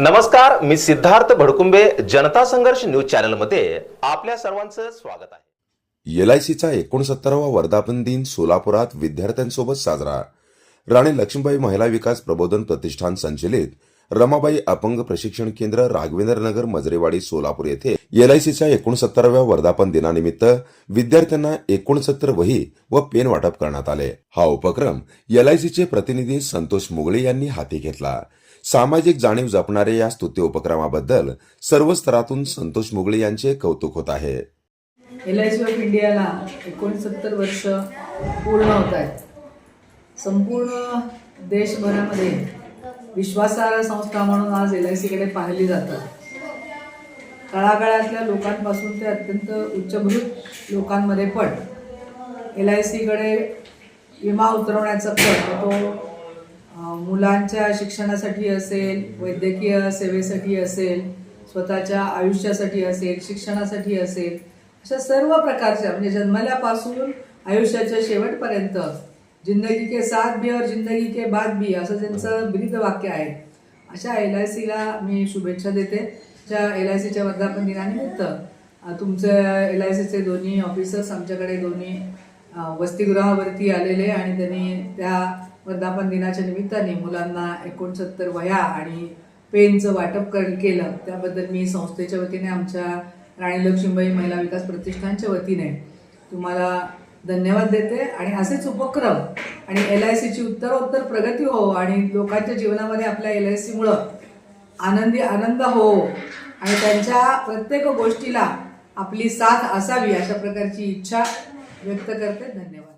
नमस्कार मी सिद्धार्थ भडकुंबे जनता संघर्ष न्यूज चॅनलमध्ये आपल्या सर्वांचं स्वागत आहे. एल आय सीचा एकोणसत्तरावा वर्धापन दिन सोलापुरात विद्यार्थ्यांसोबत साजरा. राणी लक्ष्मीबाई महिला विकास प्रबोधन प्रतिष्ठान संचलित रमाबाई अपंग प्रशिक्षण केंद्र राघवेंद्र नगर मजरेवाडी सोलापूर येथे एल एकोणसत्तराव्या वर्धापन दिनानिमित्त विद्यार्थ्यांना एकोणसत्तर वही व पेन वाटप करण्यात आले. हा उपक्रम एल प्रतिनिधी संतोष मुगळे यांनी हाती घेतला. सामाजिक जाणीव जपणाऱ्या या स्तुत्य उपक्रमाबद्दल सर्व स्तरातून संतोष मुगळे यांचे कौतुक होत आहे. एलआयसी ऑफ इंडियाला एकोणसत्तर वर्ष पूर्ण होत आहेत. संपूर्ण देशभरामध्ये विश्वासार्ह संस्था म्हणून आज एल आय सीकडे पाहिली जातात. तळागाळातल्या लोकांपासून ते अत्यंत उच्चभूत लोकांमध्ये पण एल आय सीकडे विमा उतरवण्याचा कट तो मुलांच्या शिक्षणासाठी असेल वैद्यकीय सेवेसाठी असेल स्वतःच्या आयुष्यासाठी असेल शिक्षणासाठी असेल अशा सर्व प्रकारच्या म्हणजे जन्मल्यापासून आयुष्याच्या शेवटपर्यंत जिंदगी के साथ भी और जिंदगी के बाद भी असं त्यांचं ब्रीद वाक्य आहे. अशा एल आय सीला मी शुभेच्छा देते. त्या एल आय सीच्या वर्धापन दिनानिमित्त तुमचं एल आय सीचे दोन्ही ऑफिसर्स आमच्याकडे दोन्ही वसतिगृहावरती आलेले आणि त्यांनी त्या वर्धापन दिनाच्या निमित्ताने मुलांना एकोणसत्तर वह्या आणि पेनचं वाटप कर केलं. त्याबद्दल मी संस्थेच्या वतीने आमच्या राणी लक्ष्मीबाई महिला विकास प्रतिष्ठानच्या वतीने तुम्हाला धन्यवाद देते. आणि असेच उपक्रम आणि एल आय सीची उत्तरोत्तर प्रगती हो आणि लोकांच्या जीवनामध्ये आपल्या एल आय सीमुळं आनंदी आनंद हो. आणि त्यांच्या प्रत्येक गोष्टीला आपली साथ असावी अशा प्रकारची इच्छा व्यक्त करते. धन्यवाद.